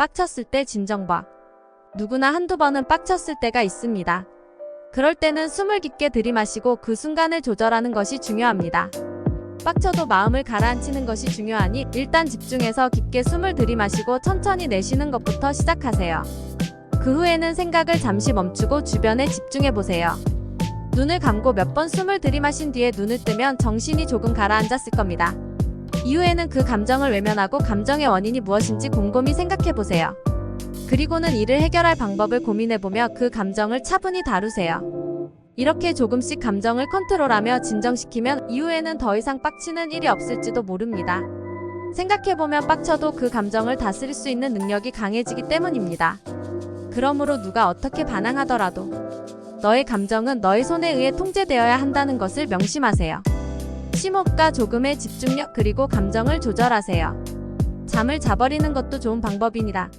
빡쳤을 때 진정봐. 누구나 한두 번은 빡쳤을 때가 있습니다. 그럴 때는 숨을 깊게 들이마시고 그 순간을 조절하는 것이 중요합니다. 빡쳐도 마음을 가라앉히는 것이 중요하니 일단 집중해서 깊게 숨을 들이마시고 천천히 내쉬는 것부터 시작하세요. 그 후에는 생각을 잠시 멈추고 주변에 집중해 보세요. 눈을 감고 몇 번 숨을 들이마신 뒤에 눈을 뜨면 정신이 조금 가라앉았을 겁니다. 이후에는 그 감정을 외면하고 감정의 원인이 무엇인지 곰곰이 생각해 보세요. 그리고는 이를 해결할 방법을 고민해 보며 그 감정을 차분히 다루세요. 이렇게 조금씩 감정을 컨트롤하며 진정시키면 이후에는 더 이상 빡치는 일이 없을지도 모릅니다. 생각해보면 빡쳐도 그 감정을 다스릴 수 있는 능력이 강해지기 때문입니다. 그러므로 누가 어떻게 반항하더라도 너의 감정은 너의 손에 의해 통제되어야 한다는 것을 명심하세요. 심호흡과 조금의 집중력 그리고 감정을 조절하세요. 잠을 자버리는 것도 좋은 방법이니다.